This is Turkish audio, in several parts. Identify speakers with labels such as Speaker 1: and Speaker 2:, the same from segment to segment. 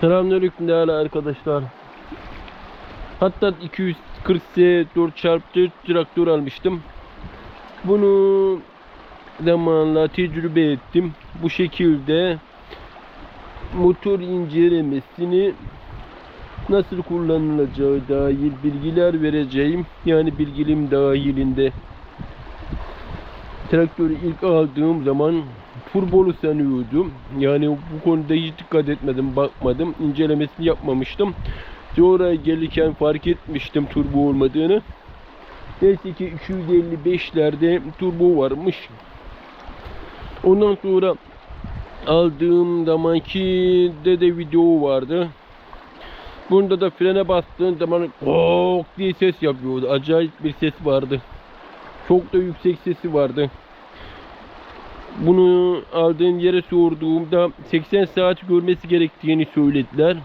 Speaker 1: Selamünaleyküm değerli arkadaşlar. Hatta 240S 4x4 traktör almıştım. Bunu zamanla tecrübe ettim. Bu şekilde motor incelemesini nasıl kullanılacağı dair bilgiler vereceğim. Yani bilgilim dahilinde. Traktörü ilk aldığım zaman turbolu sanıyordum. Yani bu konuda hiç dikkat etmedim, bakmadım. İncelemesini yapmamıştım. Sonra gelirken fark etmiştim turbo olmadığını. Neyse ki 255'lerde turbo varmış. Ondan sonra aldığım zamanki de de video vardı. Bunda da frene bastığın zaman "Kok" diye ses yapıyordu. Acayip bir ses vardı. Çok da yüksek sesi vardı. Bunu aldığım yere sorduğumda 80 saat görmesi gerektiğini söylediler.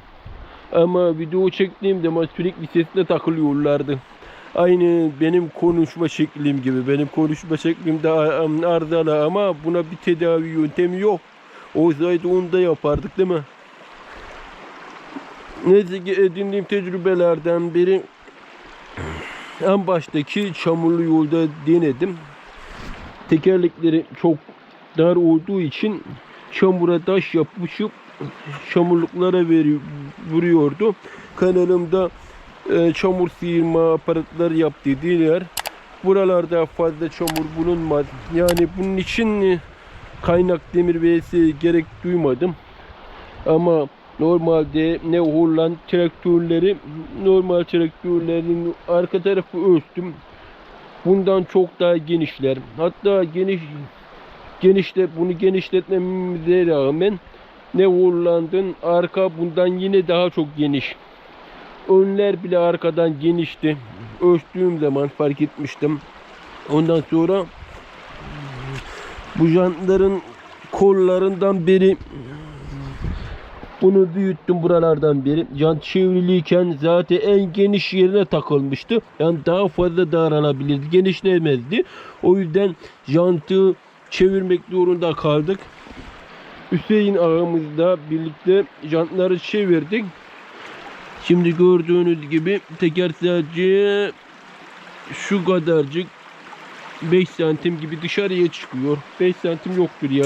Speaker 1: Ama video çektiğim zaman sürekli sesle takılıyorlardı. Aynı benim konuşma şeklim gibi. Benim konuşma şeklim de ar- arızalı ama buna bir tedavi yöntemi yok. Olsaydı onu da yapardık değil mi? Neyse edindiğim tecrübelerden biri en baştaki çamurlu yolda denedim. Tekerlekleri çok dar olduğu için çamura taş yapışıp çamurluklara veri, vuruyordu. Kanalımda e, çamur sıyırma aparatları yap dediler. Buralarda fazla çamur bulunmaz. Yani bunun için e, kaynak demir vs gerek duymadım. Ama normalde ne Holland traktörleri normal traktörlerin arka tarafı ölçtüm. Bundan çok daha genişler. Hatta geniş genişle bunu genişletmemize rağmen ne Holland'ın arka bundan yine daha çok geniş. Önler bile arkadan genişti. Ölçtüğüm zaman fark etmiştim. Ondan sonra bu jantların kollarından biri bunu büyüttüm buralardan beri. Jant çevriliyken zaten en geniş yerine takılmıştı. Yani daha fazla daralabilirdi. Genişlemezdi. O yüzden jantı çevirmek zorunda kaldık. Hüseyin ağamızla birlikte jantları çevirdik. Şimdi gördüğünüz gibi teker sadece şu kadarcık 5 santim gibi dışarıya çıkıyor. 5 santim yoktur ya.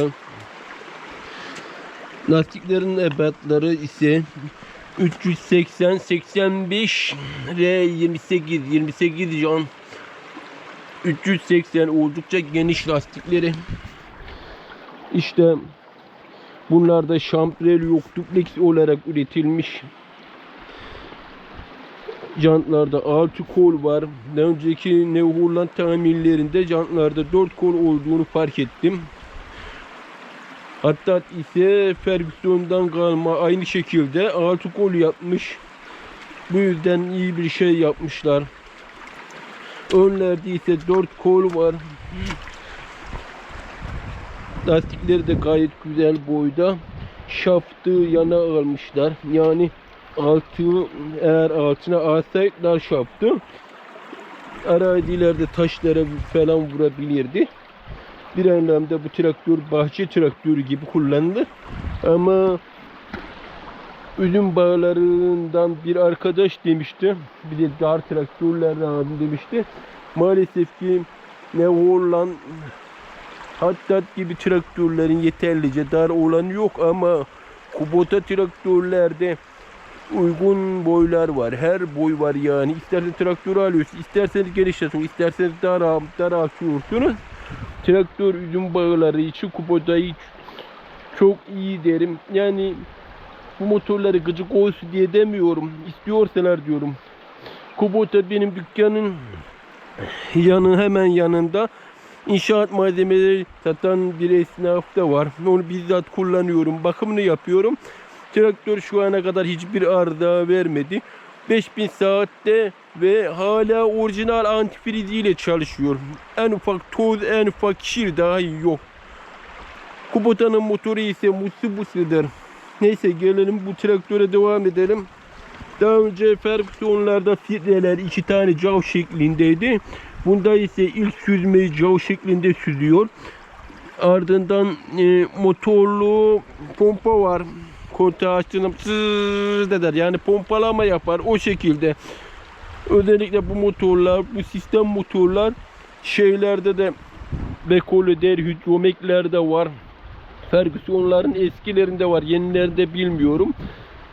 Speaker 1: Lastiklerin ebatları ise 380 85 R 28 28 jan 380 oldukça geniş lastikleri. İşte bunlar da şamprel yok dupleks olarak üretilmiş. Jantlarda 6 kol var. Daha önceki New Holland tamirlerinde jantlarda 4 kol olduğunu fark ettim. Hatta ise Ferguson'dan kalma aynı şekilde 6 kol yapmış. Bu yüzden iyi bir şey yapmışlar. Önlerde ise 4 kol var. Lastikleri de gayet güzel boyda. Şaftı yana almışlar. Yani altı eğer altına alsaydılar şaftı arazilerde taşlara falan vurabilirdi. Bir anlamda bu traktör bahçe traktörü gibi kullanılır. Ama üzüm bağlarından bir arkadaş demişti. Bir de dar traktörlerden abi demişti. Maalesef ki ne Holland Hattat gibi traktörlerin yeterlice dar olanı yok ama Kubota traktörlerde uygun boylar var. Her boy var yani. İstersen traktörü alıyorsun, isterseniz genişletin, isterseniz dar, dar açıyorsunuz. Traktör üzüm bağları için Kubota'yı çok iyi derim. Yani bu motorları gıcık olsun diye demiyorum. İstiyorsalar diyorum. Kubota benim dükkanın yanı hemen yanında inşaat malzemeleri satan bir esnaf da var. Onu bizzat kullanıyorum. Bakımını yapıyorum. Traktör şu ana kadar hiçbir arıza vermedi. 5000 saatte ve hala orijinal antifriz ile çalışıyor. En ufak toz, en ufak kir dahi yok. Kubota'nın motoru ise Mitsubishi'dir. Neyse gelelim bu traktöre devam edelim. Daha önce Ferguson'larda filtreler iki tane cav şeklindeydi. Bunda ise ilk süzmeyi cav şeklinde süzüyor. Ardından e, motorlu pompa var. kontağı açtığında sırrrr eder. Yani pompalama yapar o şekilde. Özellikle bu motorlar, bu sistem motorlar şeylerde de Bekolo'der, hidromeklerde var. Ferguson'ların eskilerinde var. Yenilerinde bilmiyorum.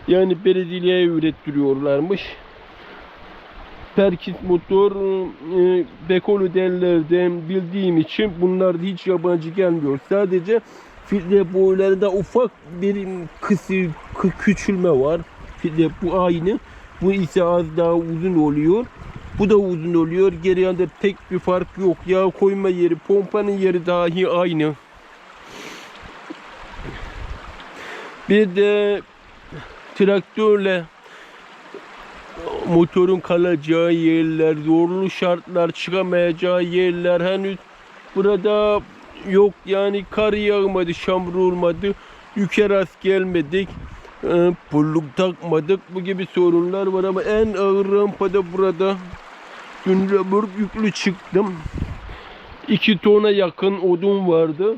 Speaker 1: Yani Brezilya'ya ürettiriyorlarmış. Perkins motor e, Bekolo derlerden bildiğim için bunlar hiç yabancı gelmiyor. Sadece filtre boylarında ufak bir kısı, kı- küçülme var. Filtre bu aynı. Bu ise az daha uzun oluyor. Bu da uzun oluyor. Geri yanda tek bir fark yok. Yağ koyma yeri, pompanın yeri dahi aynı. Bir de traktörle motorun kalacağı yerler, zorlu şartlar, çıkamayacağı yerler henüz burada yok. Yani kar yağmadı, çamur olmadı, yüke rast gelmedik, e, pulluk takmadık. Bu gibi sorunlar var ama en ağır rampada burada dün römork yüklü çıktım. 2 tona yakın odun vardı.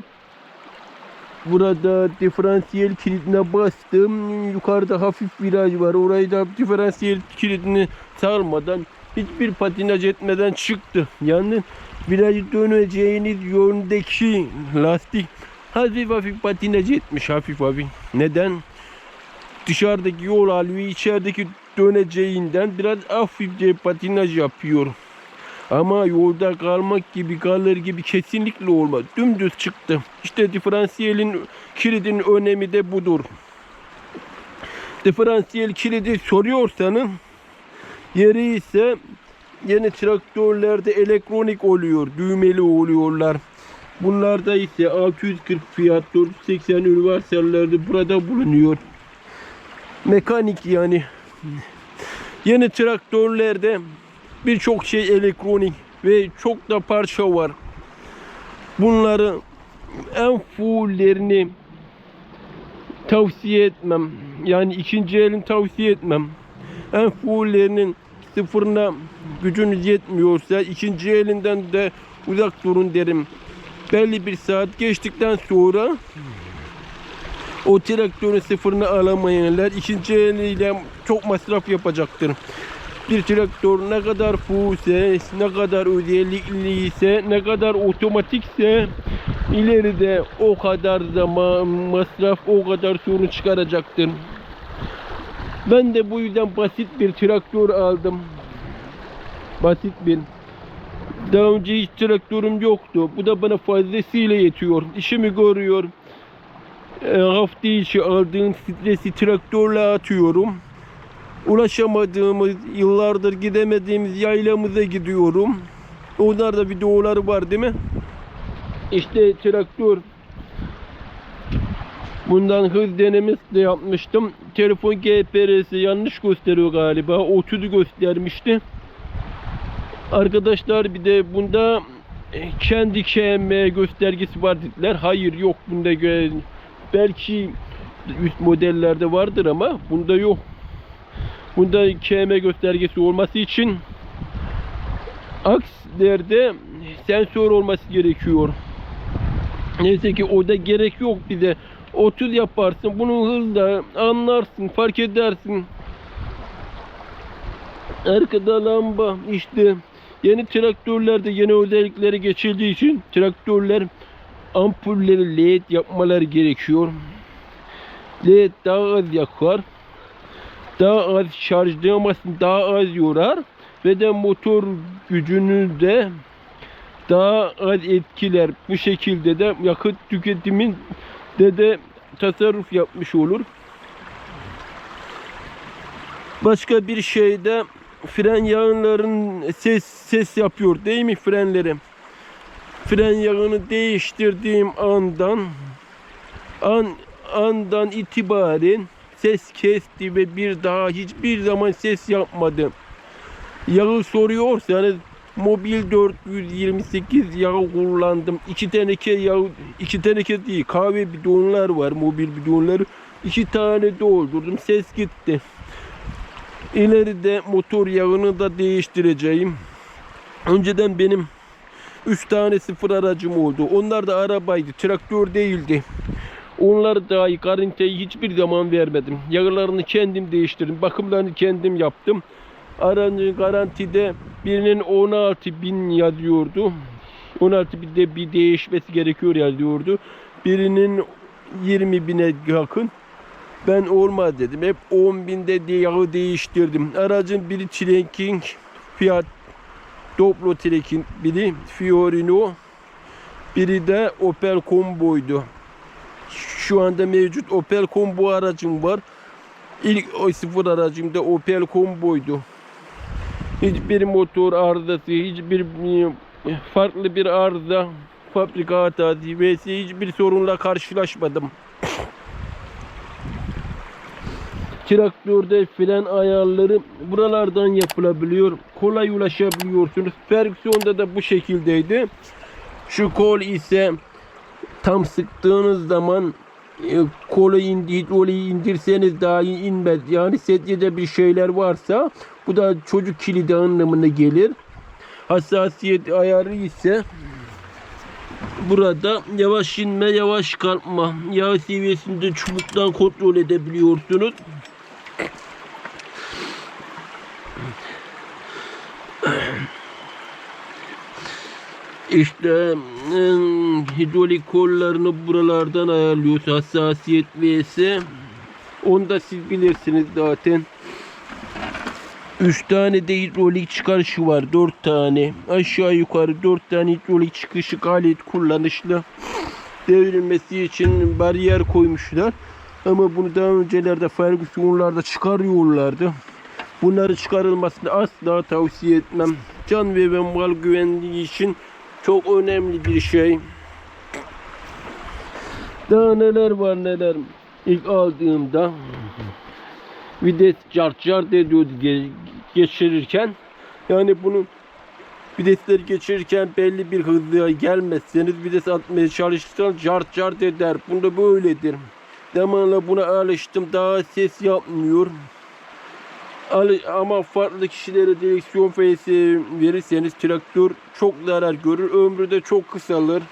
Speaker 1: Burada diferansiyel kilidine bastım. Yukarıda hafif viraj var. Orayı da diferansiyel kilidini sarmadan hiçbir patinaj etmeden çıktı. Yani virajı döneceğiniz yöndeki lastik hafif hafif patinaj etmiş hafif hafif. Neden? Dışarıdaki yol alıyor, içerideki döneceğinden biraz hafifçe patinaj yapıyor. Ama yolda kalmak gibi kalır gibi kesinlikle olmaz. Dümdüz çıktı. İşte diferansiyelin kilidin önemi de budur. Diferansiyel kilidi soruyorsanız yeri ise yeni traktörlerde elektronik oluyor. Düğmeli oluyorlar. Bunlarda ise 640 fiyat 480 üniversallerde burada bulunuyor. Mekanik yani. Yeni traktörlerde birçok şey elektronik ve çok da parça var. Bunları en fulllerini tavsiye etmem. Yani ikinci elin tavsiye etmem. En fulllerinin sıfırına gücünüz yetmiyorsa ikinci elinden de uzak durun derim. Belli bir saat geçtikten sonra o traktörün sıfırını alamayanlar ikinci eliyle çok masraf yapacaktır bir traktör ne kadar fullse, ne kadar özellikliyse, ne kadar otomatikse ileride o kadar zaman masraf, o kadar sorun çıkaracaktır. Ben de bu yüzden basit bir traktör aldım. Basit bir. Daha önce hiç traktörüm yoktu. Bu da bana fazlasıyla yetiyor. İşimi görüyor. E, hafta içi aldığım stresi traktörle atıyorum ulaşamadığımız, yıllardır gidemediğimiz yaylamıza gidiyorum. Onlarda videoları var değil mi? İşte traktör. Bundan hız denemesi de yapmıştım. Telefon GPR'si yanlış gösteriyor galiba. 30'u göstermişti. Arkadaşlar bir de bunda kendi KM göstergesi var dediler. Hayır yok bunda belki üst modellerde vardır ama bunda yok. Bunda KM göstergesi olması için akslerde sensör olması gerekiyor. Neyse ki orada gerek yok bize. 30 yaparsın. Bunu hızla anlarsın, fark edersin. Arkada lamba işte yeni traktörlerde yeni özellikleri geçildiği için traktörler ampulleri LED yapmaları gerekiyor. LED daha az yakar daha az şarjlamasını daha az yorar ve de motor gücünü de daha az etkiler. Bu şekilde de yakıt tüketimin de de tasarruf yapmış olur. Başka bir şey de fren yağların ses ses yapıyor değil mi frenleri? Fren yağını değiştirdiğim andan an andan itibaren ses kesti ve bir daha hiçbir zaman ses yapmadı. Yağı soruyorsanız mobil 428 yağı kullandım. İki teneke yağ, iki teneke değil kahve bidonlar var mobil bidonları. İki tane doldurdum ses gitti. İleride motor yağını da değiştireceğim. Önceden benim 3 tane sıfır aracım oldu. Onlar da arabaydı, traktör değildi. Onları dahi garantiyayı hiçbir zaman vermedim. Yağlarını kendim değiştirdim. Bakımlarını kendim yaptım. Aracı garantide birinin 16 bin yazıyordu. 16 binde bir değişmesi gerekiyor yazıyordu. Birinin 20 bine yakın. Ben olmaz dedim. Hep 10 binde diye yağı değiştirdim. Aracın biri Trekking, Fiat Doblo Trekking, biri Fiorino, biri de Opel Combo'ydu. Şu anda mevcut Opel Combo aracım var. İlk o sıfır aracım da Opel Combo'ydu. Hiçbir motor arızası, hiçbir farklı bir arıza, fabrika hatası vs hiçbir sorunla karşılaşmadım. Traktörde fren ayarları buralardan yapılabiliyor. Kolay ulaşabiliyorsunuz. Ferguson'da da bu şekildeydi. Şu kol ise tam sıktığınız zaman e, kolu indi, hidroliği indirseniz dahi inmez. Yani sedyede bir şeyler varsa bu da çocuk kilidi anlamına gelir. Hassasiyet ayarı ise burada yavaş inme, yavaş kalkma. Yağ seviyesinde çubuktan kontrol edebiliyorsunuz. İşte hidrolik kollarını buralardan ayarlıyoruz. Hassasiyet vs. Onu da siz bilirsiniz zaten. 3 tane de hidrolik çıkarışı var. 4 tane. Aşağı yukarı 4 tane hidrolik çıkışı gayet kullanışlı. Devrilmesi için bariyer koymuşlar. Ama bunu daha öncelerde Ferguson'larda çıkarıyorlardı. Bunları çıkarılmasını asla tavsiye etmem. Can ve mal güvenliği için çok önemli bir şey. Daha neler var neler. İlk aldığımda vites cart cart ediyordu ge- geçirirken. Yani bunu vitesleri geçirirken belli bir hızla gelmezseniz vites atmaya çalışırsanız cart cart eder. Bunda böyledir. Zamanla buna alıştım. Daha ses yapmıyor. Ama farklı kişilere direksiyon feysi verirseniz traktör çok zarar görür. Ömrü de çok kısalır.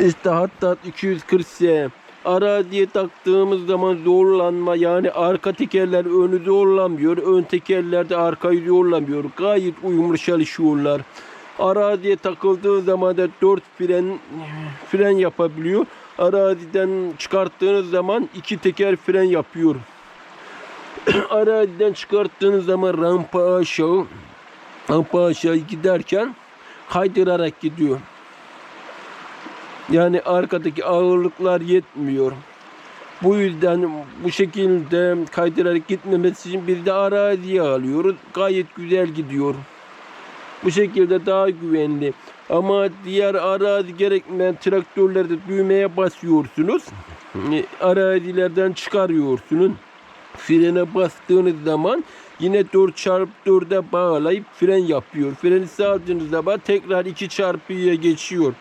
Speaker 1: İşte hatta 240 S araziye taktığımız zaman zorlanma yani arka tekerler önü zorlamıyor. Ön tekerler de arkayı zorlamıyor. Gayet uyumlu çalışıyorlar. Araziye takıldığı zaman da 4 fren fren yapabiliyor. Araziden çıkarttığınız zaman iki teker fren yapıyor. Araziden çıkarttığınız zaman rampa aşağı rampa aşağı giderken kaydırarak gidiyor. Yani arkadaki ağırlıklar yetmiyor. Bu yüzden bu şekilde kaydırarak gitmemesi için biz de araziye alıyoruz. Gayet güzel gidiyor. Bu şekilde daha güvenli. Ama diğer arazi gerekmeyen traktörlerde düğmeye basıyorsunuz. E, Arazilerden çıkarıyorsunuz. Frene bastığınız zaman yine 4x4'e bağlayıp fren yapıyor. Freni sağladığınız zaman tekrar 2x2'ye geçiyor.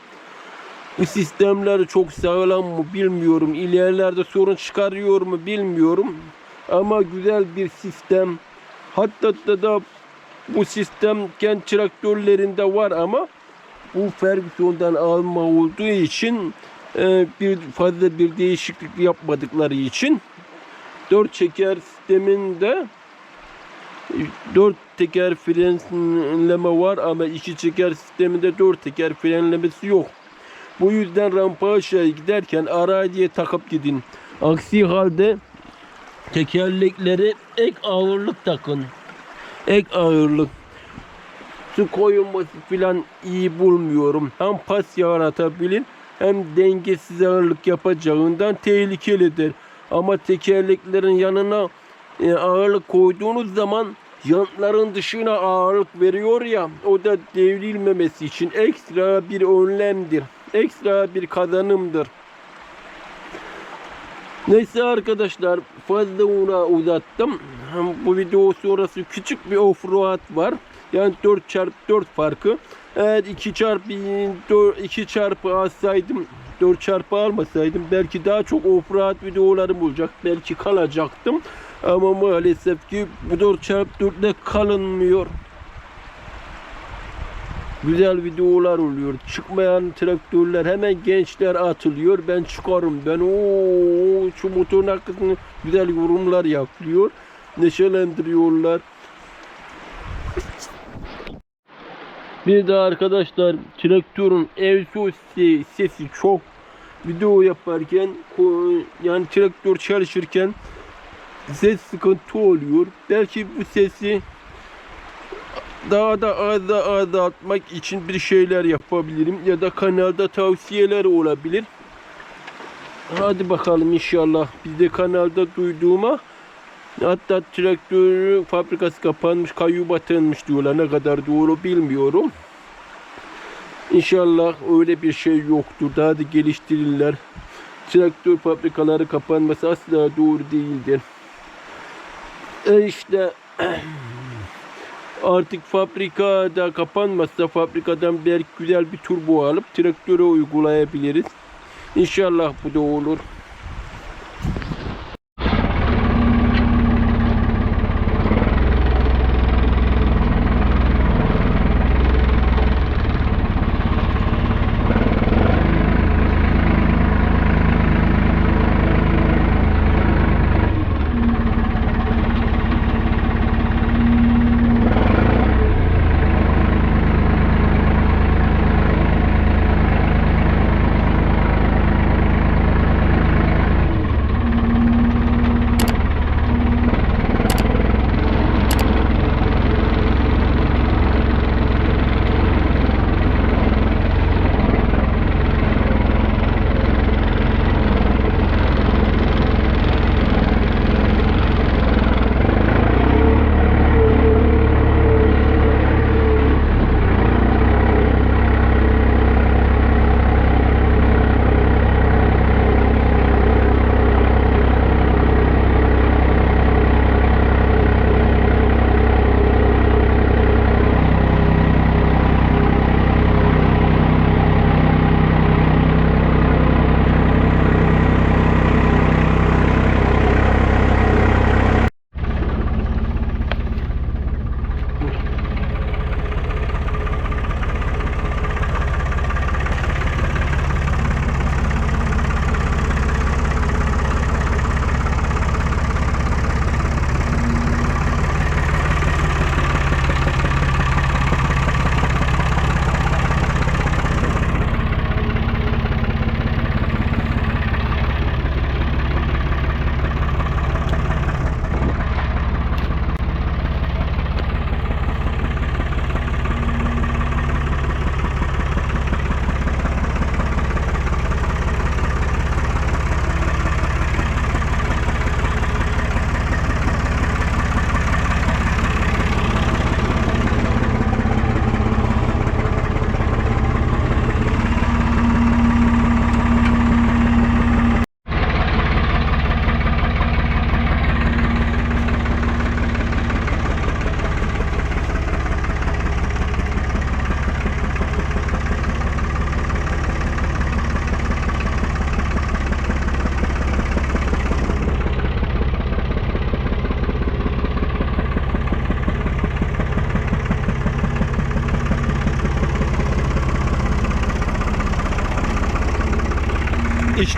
Speaker 1: Bu sistemler çok sağlam mı bilmiyorum. İlerlerde sorun çıkarıyor mu bilmiyorum. Ama güzel bir sistem. Hatta da, da bu sistem kent traktörlerinde var ama bu Ferguson'dan alma olduğu için e, bir fazla bir değişiklik yapmadıkları için dört çeker sisteminde dört teker frenleme var ama iki çeker sisteminde dört teker frenlemesi yok. Bu yüzden rampa aşağı giderken araziye takıp gidin. Aksi halde tekerlekleri ek ağırlık takın. Ek ağırlık. Su koyulması filan iyi bulmuyorum. Hem pas yaratabilir hem dengesiz ağırlık yapacağından tehlikelidir. Ama tekerleklerin yanına e, ağırlık koyduğunuz zaman jantların dışına ağırlık veriyor ya o da devrilmemesi için ekstra bir önlemdir. Ekstra bir kazanımdır. Neyse arkadaşlar fazla ona uzattım. Bu video sonrası küçük bir offroad var. Yani 4 çarpı 4 farkı. Eğer 2 çarpı 2 çarpı alsaydım 4 çarpı almasaydım belki daha çok offroad videolarım olacak. Belki kalacaktım. Ama maalesef ki bu 4 çarpı 4'te kalınmıyor. güzel videolar oluyor. Çıkmayan traktörler hemen gençler atılıyor. Ben çıkarım. Ben o şu motorun hakkında güzel yorumlar yapıyor. Neşelendiriyorlar. Bir de arkadaşlar traktörün egzoz se- sesi çok video yaparken yani traktör çalışırken ses sıkıntı oluyor. Belki bu sesi daha da az da azaltmak için bir şeyler yapabilirim ya da kanalda tavsiyeler olabilir. Hadi bakalım inşallah biz de kanalda duyduğuma hatta traktörü fabrikası kapanmış kayu batırılmış diyorlar ne kadar doğru bilmiyorum. İnşallah öyle bir şey yoktur. Daha da geliştirirler. Traktör fabrikaları kapanması asla doğru değildir. E işte artık fabrikada kapanmazsa fabrikadan belki güzel bir turbo alıp traktöre uygulayabiliriz. İnşallah bu da olur.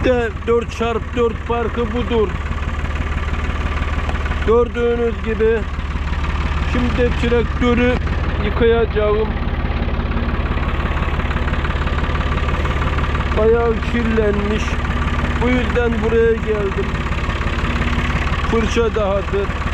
Speaker 1: İşte 4x4 farkı budur. Gördüğünüz gibi şimdi traktörü yıkayacağım. Bayağı kirlenmiş. Bu yüzden buraya geldim. Fırça da hazır.